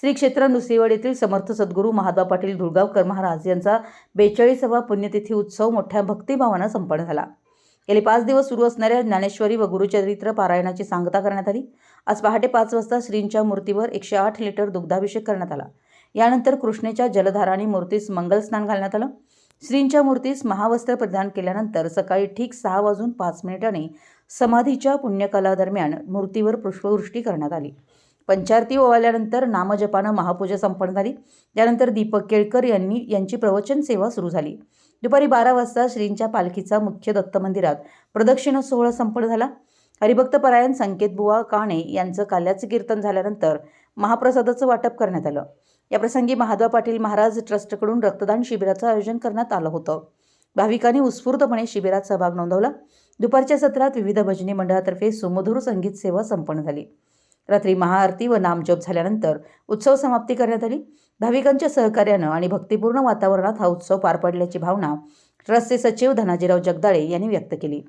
श्री क्षेत्र नुसिवड येथील समर्थ सद्गुरू महादा पाटील धुळगावकर महाराज यांचा बेचाळीसावा पुण्यतिथी उत्सव मोठ्या भक्तिभावानं संपन्न झाला. गेले पाच दिवस सुरू असणाऱ्या ज्ञानेश्वरी व गुरुचरित्र पारायणाची सांगता करण्यात आली. आज पहाटे पाच वाजता श्रींच्या मूर्तीवर एकशे आठ लिटर दुग्धाभिषेक करण्यात आला. यानंतर कृष्णेच्या जलधाराने मूर्तीस मंगल स्नान घालण्यात आलं. श्रींच्या मूर्तीस महावस्त्र प्रदान केल्यानंतर सकाळी ठीक सहा वाजून पाच मिनिटांनी समाधीच्या पुण्यकालादरम्यान मूर्तीवर पुष्पवृष्टी करण्यात आली. पंचारती ओवाल्यानंतर नामजपानं महापूजा संपन्न झाली. त्यानंतर दीपक केळकर यांनी यांची प्रवचन सेवा सुरू झाली. दुपारी बारा वाजता श्रींच्या पालखीचा मुख्य दत्त मंदिरात प्रदक्षिणा सोहळा संपन्न झाला. हरिभक्तपरायण संकेतबुवा काणे यांचं काल्याचं कीर्तन झाल्यानंतर महाप्रसादाचं वाटप करण्यात आलं. याप्रसंगी महादेव पाटील महाराज ट्रस्टकडून रक्तदान शिबिराचं आयोजन करण्यात आलं होतं. भाविकांनी उत्स्फूर्तपणे शिबिरात सहभाग नोंदवला. दुपारच्या सत्रात विविध भजनी मंडळातर्फे सुमधुर संगीत सेवा संपन्न झाली. रात्री महाआरती व नामजप झाल्यानंतर उत्सव समाप्ती करण्यात आली. भाविकांच्या सहकार्यानं आणि भक्तिपूर्ण वातावरणात हा उत्सव पार पडल्याची भावना ट्रस्टचे सचिव धनाजीराव जगदाळे यांनी व्यक्त केली.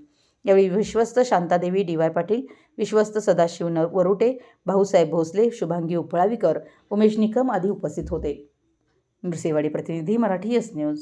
यावेळी विश्वस्त शांतादेवी डी वाय पाटील विश्वस्त सदाशिव न वरुटे भाऊसाहेब भोसले शुभांगी उपळावीकर उमेश निकम आदी उपस्थित होते. नृसेवाडी प्रतिनिधी मराठी एस न्यूज.